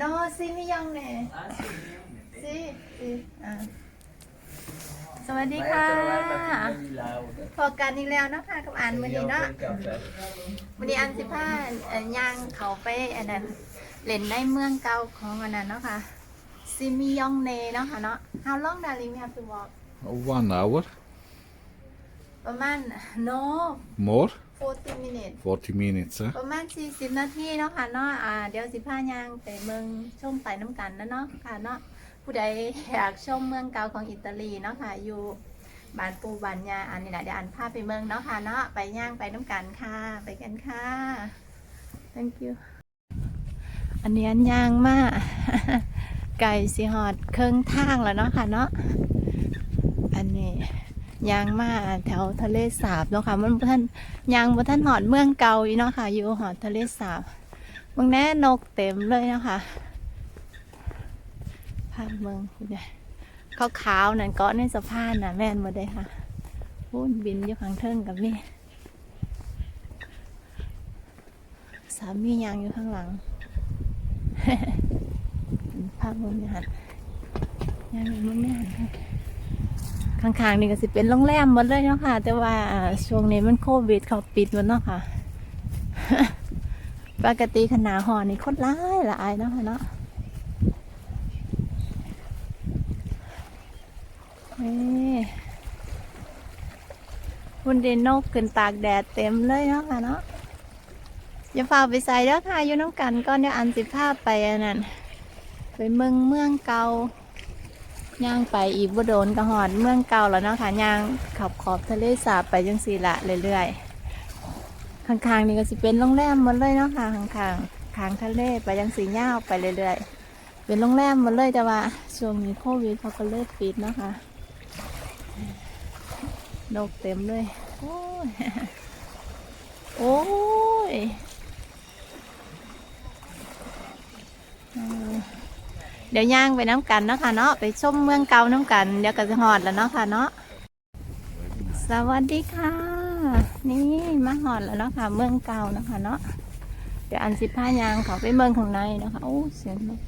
no si mi young เน่ si si อ่าสวัสดีค่ะ พอกันอีกแล้วเนาะค่ะกับอันวันนี้เนาะวันนี้อันสิผ้าเอ่อย่างเขาไปอันนั้นเล่นในเมืองเก่าของอันนั้นเนาะค่ะซิมิยองเนเนาะค่ะเนาะ How long darling we have to walk One hour ประมาณ no more, 40 minutes 40 minutes. Eh? ประมาณ 40 นาทีเนาะค่ะเนาะอ่าเดี๋ยวสิพาย่างไปเมืองชมไปน้ำกันนะเนาะค่ะเนาะผู้ใดอยากชมเมืองเก่าของอิตาลีเนาะค่ะอยู่บ้านปูบ้านยาอันนี้แหละเดี๋ยวอันพาไปเมืองเนาะค่ะเนาะไปย่างไปน้ำกันค่ะ ไปกันค่ะ thank you อันนี้อันย่างมากไก่สีหอดเครื่องทางแล้วเนาะค่ะเนาะอันนี้ ยางมาแถวทะเลสาบเนาะค่ะมันบ่ท่านยังบนท่านหอดเมืองเก่าอยู่เนาะค่ะอยู่หอดทะเลสาบเมืองแน่นกเต็มเลยเนาะคะภาพเมืองเนี่ยขาวๆนั่นเกาะในสะพานน่ะแม่นหมดเลยค่ะพูนบินอยู่ข้างเทิงกับนี่สามียางอยู่ข้างหลังภาพเมืองเนี่ยหันยางอยู่เมืองเนี่ยหันค่ะ ข้างๆนี่ก็สิเป็นโรงแรมหมดเลยเนาะค่ะ แต่ว่าช่วงนี้มันโควิดเขาปิดหมดเนาะค่ะ ปกติขนาหอนี่คตรร้ายหลายเนาะค่ะเนาะนี่คุณเดนนกขึ้นตากแดดเต็มเลยเนาะค่ะเนาะอย่าฝากไปใส่เด้อค่ะอยู่น้ำกันก็เนี่ยอันสิภาพไปอันนั้นไปเมืองเมืองเก่า ย่างไปอีกบ่โดนกระหอดเมืองเก่าแล้วเนาะค่ะย่างขอบขอบทะเลสาบไปจังสีละเรื่อยๆข้างๆนี่ก็สิเป็นโรงแรมหมดเลยเนาะค่ะข้างๆข้างทะเลไปจังสีย่าวไปเรื่อยๆเป็นโรงแรมหมดเลยแต่ว่าช่วงนี้โควิดเขาก็เลิกปิดเนาะค่ะนกเต็มเลย โอ้ยโอ้ย เดี๋ยวย่างไปน้ำกันเนาะค่ะเนาะไปชมเมืองเก่าน้ำกัน เดี๋ยวก็จะหอดแล้วเนาะค่ะเนาะสวัสดีค่ะ นี่มาหอดแล้วเนาะค่ะ เมืองเก่าเนาะค่ะเนาะเดี๋ยวอันสิผ้ายางเขาไปเมืองข้างในเนาะคะโอ้เสียงนก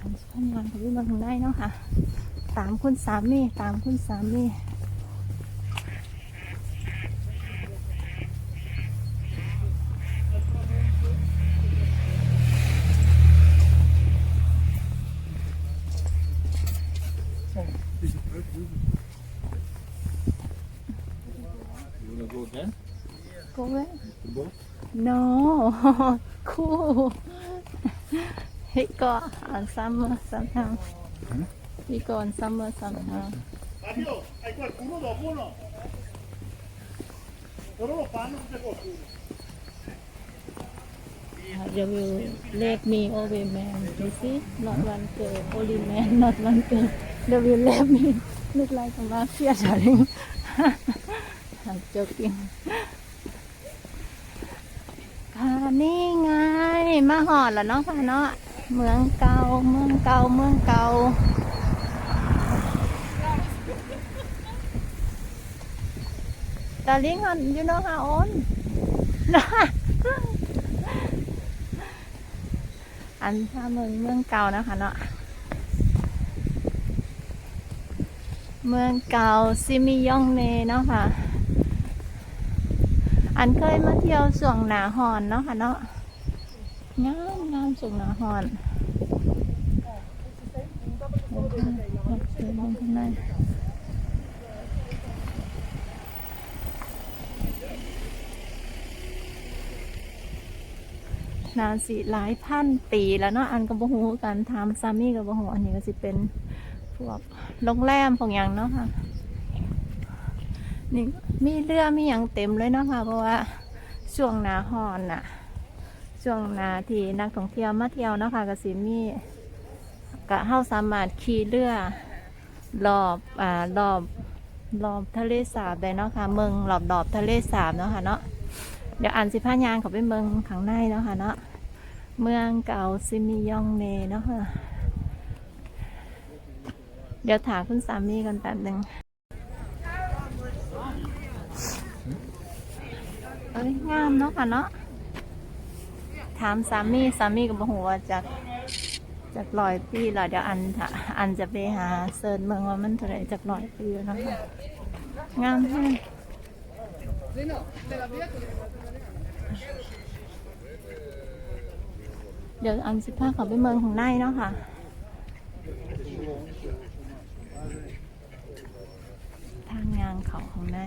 อันสิผ้ายางเขาไปเมืองข้างในเนาะค่ะ ตามคุณสามีตามคุณสามี Go away. The boat? No, cool. he go on summer sometime. He go on summer sometime. Mario, hai qualcuno dopo o no? Loro lo fanno tutte qualcuno. They will let me away man. You see, not ¿Mm? one girl, only man, not one girl. They will let me look like a mafia darling. I'm joking. นี่ไง มาหอดแล้วเนาะค่ะเนาะ เมืองเก่า เมืองเก่า เมืองเก่าดาริ่ง you know how old อันถ้าเมืองเมืองเก่านะคะเนาะ เมืองเก่าซิมิยองเนเนาะค่ะ อันเคยมาเที่ยวส่วงหนาหอนเนาะค่ะเนาะงามงามส่วงหนาหอนโอ้โหเดินลงข้างในนาสิหลายพันปีแล้วเนาะอันกับบฮูกันทำซามี่กับบฮูอันนี้ก็สิเป็นพวกโรงแรมพวกอย่างเนาะค่ะ นี่มีเรือมีอย่างเต็มเลยเนาะค่ะเพราะว่าช่วงหนาฮอนน่ะ ช่วงหนาที่นักท่องเที่ยวมาเที่ยวเนาะค่ะก็สิมีกะเฮาสามารถขี่เรือรอบอ่ารอบรอบทะเลสาบได้เนาะค่ะเมืองรอบรอบทะเลสาบเนาะค่ะเนาะเดี๋ยวอ่านสิพายางเขาไปเมืองข้างในเนาะค่ะเนาะเมืองเก่าซิมิยองเนเนาะค่ะเดี๋ยวถามคุณสามีกันแป๊บหนึ่ง เอ้ยงามเนาะค่ะเนาะถามสามีสามีก็บอกว่าจากจากร้อยปีแล้วเดี๋ยวอันอันจะไปหาเซิร์ชเมืองว่ามันเท่าไหรจากร้อยปีแล้วเนาะคะงามแท้เดี๋ยวอันสิพาเขาไปเมืองของในเนาะค่ะทางยางเขาของใน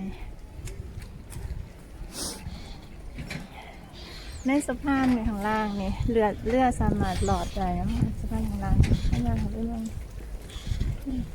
ในสะพานในข้างล่างนี่เรือเรือสามารถหลอดได้สะพานข้างล่างข้างล่างเขาไปเมืองอันนี้ถ้ายางกับเมือง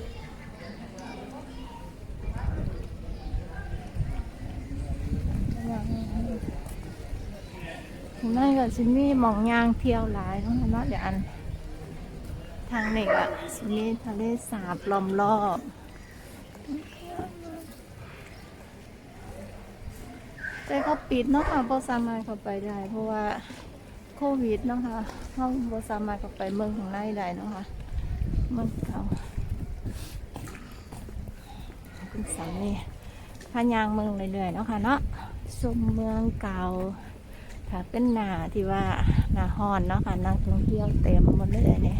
ข้างในก็สิมีมองยางเที่ยวหลายเนาะเนาะเดี๋ยวอัน ทางนี้ก็สิมีทะเลสาบล้อมรอบแต่เขาปิดเนาะค่ะบ่สามารถเข้าไปได้ เพราะว่าโควิดเนาะค่ะเขาบ่สามารถเข้าไปเมืองข้างในได้เนาะค่ะเมืองเก่าคุณสามีพายางเมืองเรื่อยๆเนาะค่ะเนาะชมเมืองเก่า ค่ะเป็นหนาที่ว่าหนาฮอนเนาะค่ะนักท่องเที่ยวเต็มหมดเลยเนี่ย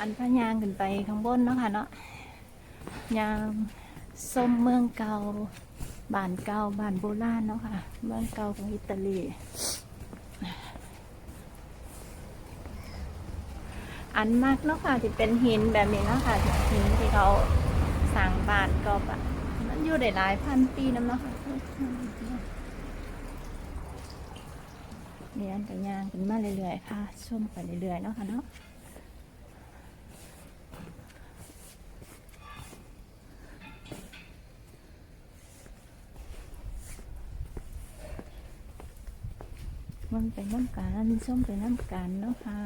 อันพะยางขึ้นไปข้างบนเนาะค่ะเนาะยางส้มเมืองเก่าบ้านเก่าบ้านโบราณเนาะค่ะ เมืองเก่าของอิตาลีอันมากเนาะค่ะที่เป็นหินแบบนี้เนาะค่ะหินที่เขาสร้างบ้านก็แบบมันอยู่ได้หลายพันปีน้ำเนาะค่ะเนี่ยอันกันยางขึ้นมาเรื่อยๆค่ะชมไปเรื่อยๆเนาะค่ะเนาะ มันไปน้ำกันส้มไปน้ำกันเนาะค่ะ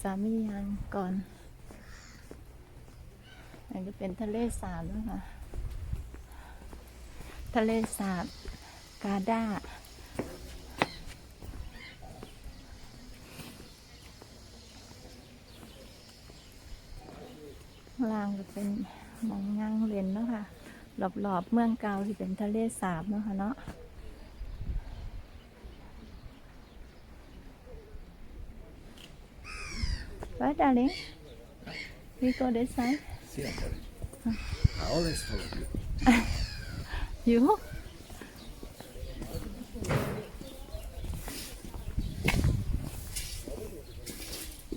สามียังก่อนอันนี้เป็นทะเลสาบแล้วค่ะ ทะเลสาบกาดาข้าล่างจะเป็นมองย่างเลนเนาะค่ะ รอบๆเมืองเก่าที่เป็นทะเลสาบเนาะค่ะเนาะ Right, darling? We go this side. Siempre. I always told you. You?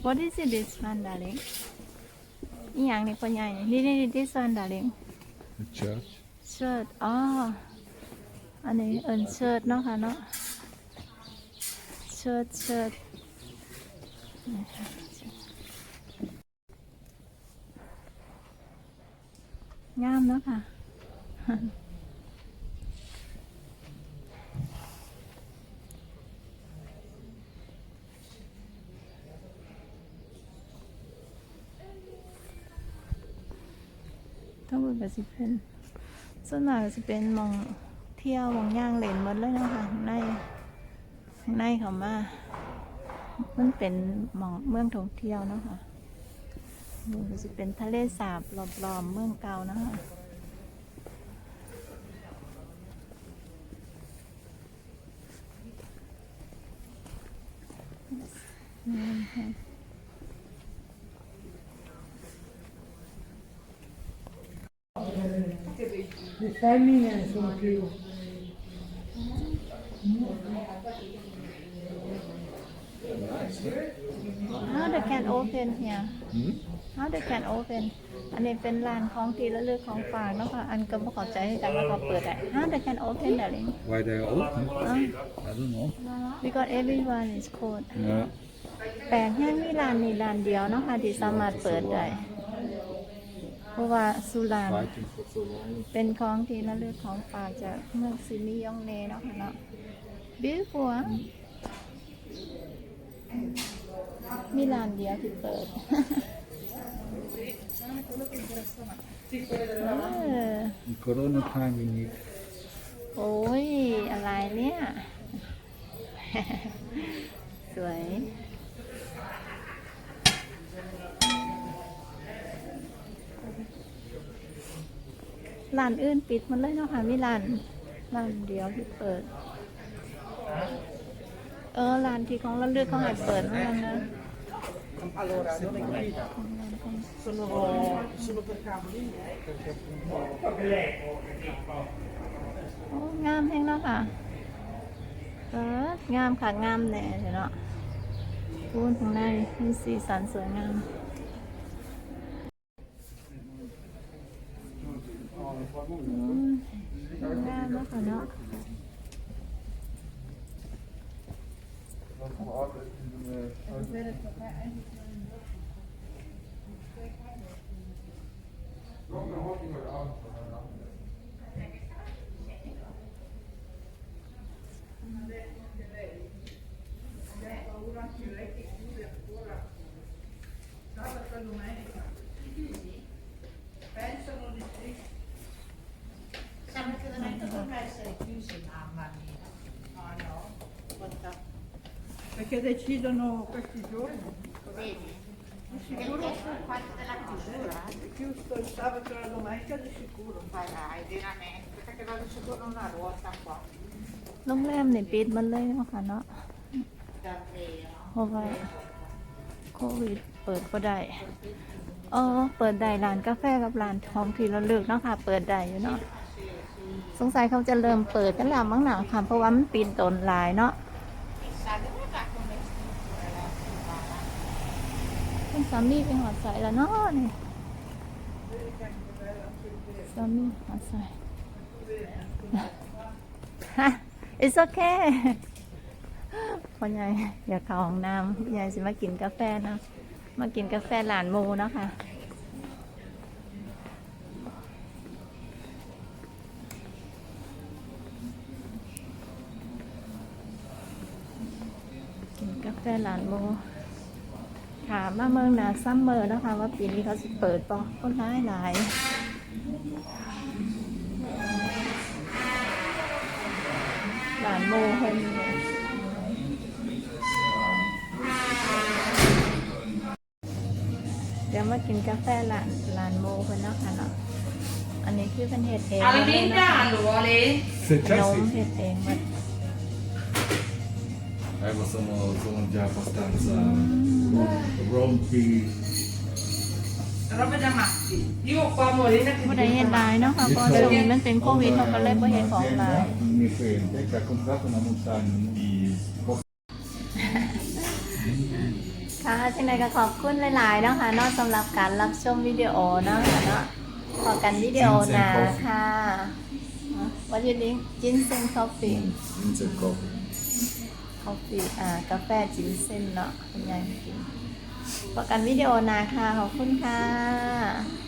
What is it, this one, darling? อีหยังนี่คนใหญ่นี่นี่นี่ this one darling The church. เชิดอ๋อ อันนี้เอินเชิดเนาะค่ะเนาะ เชิดเชิดนี่ค่ะงามเนาะค่ะ ทั้งหมดก็สิเป็นส่วนมากก็สิเป็นมองเที่ยวมองย่างเล่นหมดเลยนะคะข้างในข้างในเขามามันเป็นหมองเมืองท่องเที่ยวนะคะมันก็สิเป็นทะเลสาบรอบๆเมืองเก่านะคะอืมค่ะ Le femmine sono più. How they can open here Hmm? How they can open อันนี้เป็นร้านของที่ระลึกของฝากเนาะค่ะ อันก็บ่เข้าใจให้กันว่าเขาเปิดได้ How they can open darling Why they are open? Huh? I don't know. because everyone is closed Yeah. แปลกแค่มีร้านนี้ร้านเดียวเนาะค่ะที่สามารถเปิดได้เพ ราะว่าสุราน Fighting for so long. เป็นของที่ระลึกของฝากจากเมืองซิมิยองเนเนาะค่ะเนาะ beautiful อะมีร้านเดียวที่เปิดเออ In Corona time we need โอ้ย อะไรเนี่ย สวย ร้านอื่นปิดมันเลยเนาะค่ะมีร้านร้านเดียวที่เปิด เออร้านที่ของระลึกเขาให้เปิดเมื่อนั้นนะ โอ้งามแห้งเนาะค่ะเอองามค่ะ งามแน่เดี๋ยวเนาะพูนข้างในมีสีสันสวยงาม อืม งามแล้วค่ะเนาะ Potrebbe Perché decidono questi giorni. Vedi? Sicuro Questo è parte della chiusura. è chiuso il sabato e la domenica di sicuro. Farai veramente, perché vado secondo una ruota qua. โรงแรมเนี่ยปิดหมันเลยเนาะค่ะเนาะ Davvero. เพราะว่าโควิดเปิดก็ได้เออเปิดได้ร้านกาแฟกับร้านทองที่เราเลือกเนาะค่ะ เปิดได้อยู่เนาะ สงสัยเขาจะเริ่มเปิดกันแล้วมั้งหนาค่ะ เพราะว่ามันปีนตนหลายเนาะ Chissà dove va come struttura la settimana. คุณสามีไปหอดใส่แล้วเนาะนี่สามีหอดใส่ฮะ it's okay พ่อใหญ่อยากเข้าห้องน้ำพ่อใหญ่สิมากินกาแฟนะมากินกาแฟหลานโมเนาะค่ะกินกาแฟหลานโม มมาเมืองหนาซัมเมอร์นะคะ ว่าปีนี้เขาจะเปิดปะก็ร้ายหลายหลานโมเพิ่นเดี๋ยวมากินกาแฟหลานหลานโมเพิ่นเนาะค่ะเนาะอันนี้คือเป็นเห็ดเองเลยนะคะ vuole? ขนมเห็ดเอง หมด Eh, ma sono, sono già abbastanza rompi. Roba da matti. Io qua morena che ผู้ใดเห็ดหลายเนาะค่ะเพราะช่วงนี้มันเป็นโควิดเขาก็เลยบ่เห็ดของหลาย Un mio cliente che ha comprato una montagna di ขค่ะที่ไหนก็ขอบคุณหลายๆเนาะค่ะเนอกสำหรับการรับชมวิดีโอเนาะค่ะเนาะพอกันวิดีโอหนาค่ะวันนี้จินเซนคอฟฟี่ It's a coffee. อฟฟี่อ่ากาแฟจิ้มเส้นเนาะคุณยายกินประกันวิดีโอนาค่ะขอบคุณค่ะ